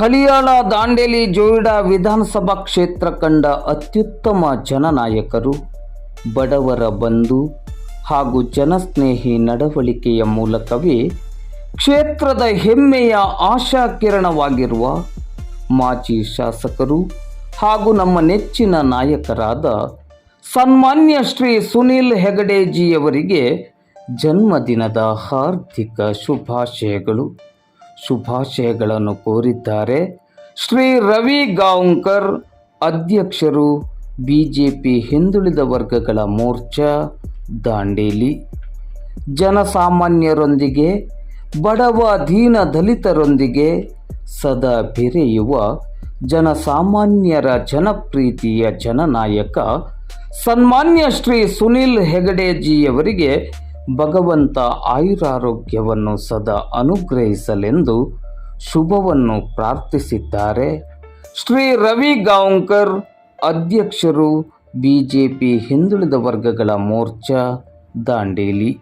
ಹಳಿಯಾಳ ದಾಂಡೇಲಿ ಜೋಯಿಡಾ ವಿಧಾನಸಭಾ ಕ್ಷೇತ್ರ ಕಂಡ ಅತ್ಯುತ್ತಮ ಜನನಾಯಕರು, ಬಡವರ ಬಂಧು ಹಾಗೂ ಜನಸ್ನೇಹಿ ನಡವಳಿಕೆಯ ಮೂಲಕವೇ ಕ್ಷೇತ್ರದ ಹೆಮ್ಮೆಯ ಆಶಾಕಿರಣವಾಗಿರುವ ಮಾಜಿ ಶಾಸಕರು ಹಾಗೂ ನಮ್ಮ ನೆಚ್ಚಿನ ನಾಯಕರಾದ ಸನ್ಮಾನ್ಯ ಶ್ರೀ ಸುನಿಲ್ ಹೆಗಡೆಜಿಯವರಿಗೆ ಜನ್ಮದಿನದ ಹಾರ್ದಿಕ ಶುಭಾಶಯಗಳು. ಶುಭಾಶಯಗಳನ್ನು ಕೋರಿದ್ದಾರೆ. ಶ್ರೀ ರವಿ ಗಾಂವ್ಕರ್ ಅಧ್ಯಕ್ಷರು, ಬಿಜೆಪಿ ಹಿಂದುಳಿದ ವರ್ಗಗಳ ಮೋರ್ಚಾ, ದಾಂಡೇಲಿ. ಜನಸಾಮಾನ್ಯರೊಂದಿಗೆ, ಬಡವ ದೀನ ದಲಿತರೊಂದಿಗೆ ಸದಾ ಬೆರೆಯುವ ಜನಸಾಮಾನ್ಯರ ಜನಪ್ರೀತಿಯ ಜನನಾಯಕ ಸನ್ಮಾನ್ಯ ಶ್ರೀ ಸುನಿಲ್ ಹೆಗಡೆಜಿಯವರಿಗೆ ಭಗವಂತ ಆಯುರಾರೋಗ್ಯವನ್ನು ಸದಾ ಅನುಗ್ರಹಿಸಲೆಂದು ಶುಭವನ್ನು ಪ್ರಾರ್ಥಿಸಿದ್ದಾರೆ. ಶ್ರೀ ರವಿ ಗಾಂವ್ಕರ್, ಅಧ್ಯಕ್ಷರು, ಬಿಜೆಪಿ ಹಿಂದುಳಿದ ವರ್ಗಗಳ ಮೋರ್ಚಾ, ದಾಂಡೇಲಿ.